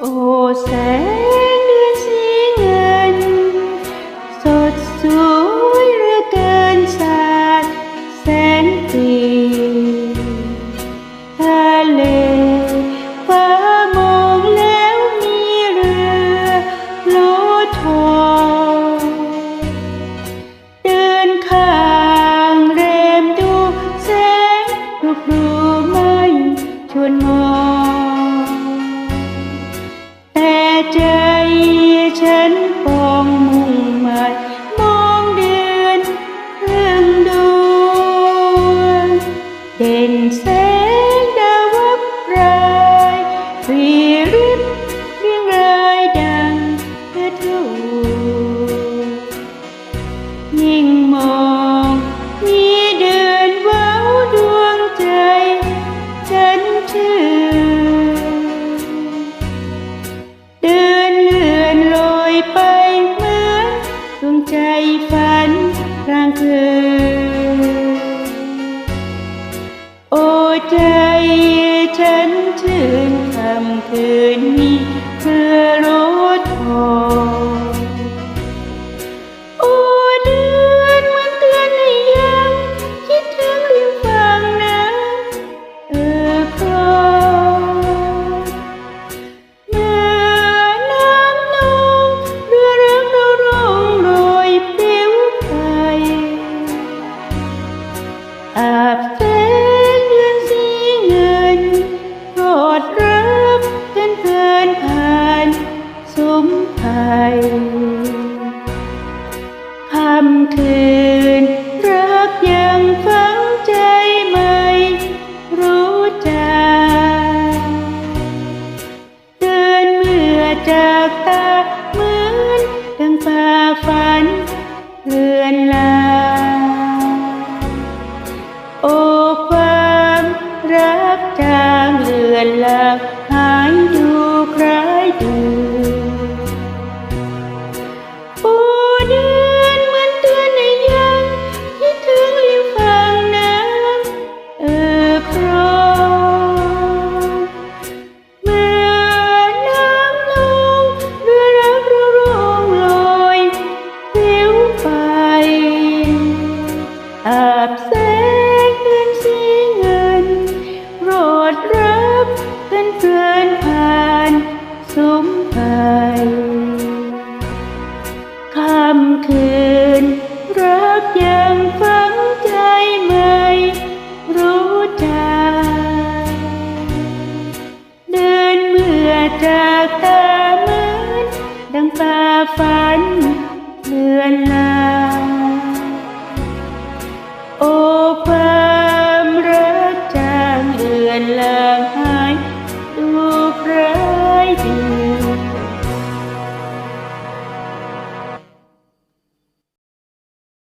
โอ้แสงเดือนสีเงิน สดสวยเหลือเกินสาดแสนปีทะเลฟ้ามองแล้วมีเรือโลทองเดินข้างเรมดูแสงลูกดูไม่ชวนมอง ฉันชื่อ เดินเลื่อนลอยไปเหมือนดวงใจฝันกลางคืน โอ้ใจฉันชื่นคำคืน อาบแสงเดือนสีเงินโปรดรับเพื่อนเพื่อนผ่านสมภัยคำคืนรักยังฝังใจไม่รู้ใจเดินเมื่อจากตาเหมือนดังฝ่าฝันเลือนลา phải